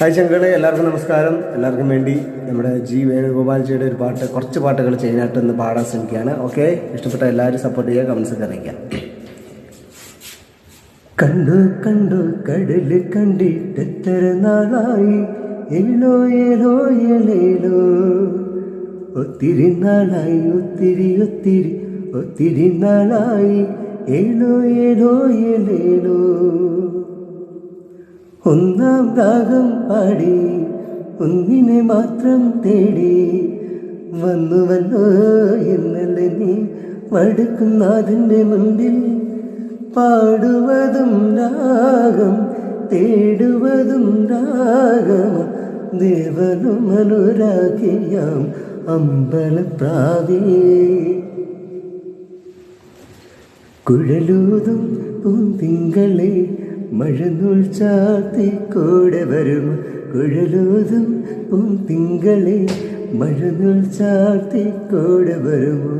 Hi ചങ്കളെ എല്ലാവർക്കും നമസ്കാരം. എല്ലാവർക്കും വേണ്ടി നമ്മുടെ ജി വേണുഗോപാൽജിയുടെ ഒരു പാട്ട് കുറച്ച് പാട്ടുകൾ ചെയ്യാനായിട്ട് ഒന്ന് പാടാൻ ശ്രമിക്കുകയാണ്. ഓക്കെ? ഇഷ്ടപ്പെട്ട എല്ലാവരും സപ്പോർട്ട് ചെയ്യുക കമൻസ് അറിയിക്കാം കണ്ടു കണ്ടു കടൽ കണ്ടിട്ടെത്ര നാളായി? എല്ലോ ഏലോ ഏലേലോ ഒത്തിരി നാളായി ഒത്തിരി ഒത്തിരി ഒത്തിരി നാളായി. ഏലോ ഏലോ ഏലേലോ ഒന്നാം രാഗം പാടി ഒന്നിനെ മാത്രം തേടി. വന്നുവല്ലോ എന്നല്ല നീ മടുക്കും നാഥന്റെ മുൻപിൽ. പാടുവതും രാഗം തേടുവതും രാഗം ദേവനും അനുരാഗിയാം അമ്പലപ്രാവേ. കുഴലൂതും പൂന്തിങ്കളെ മഴനൂൽ ചാത്തി കൂടെ വരും കുഴലൂതും പൂന്തിങ്കളെ മഴനൂൽ ചാത്തി കൂടെ വരുമോ?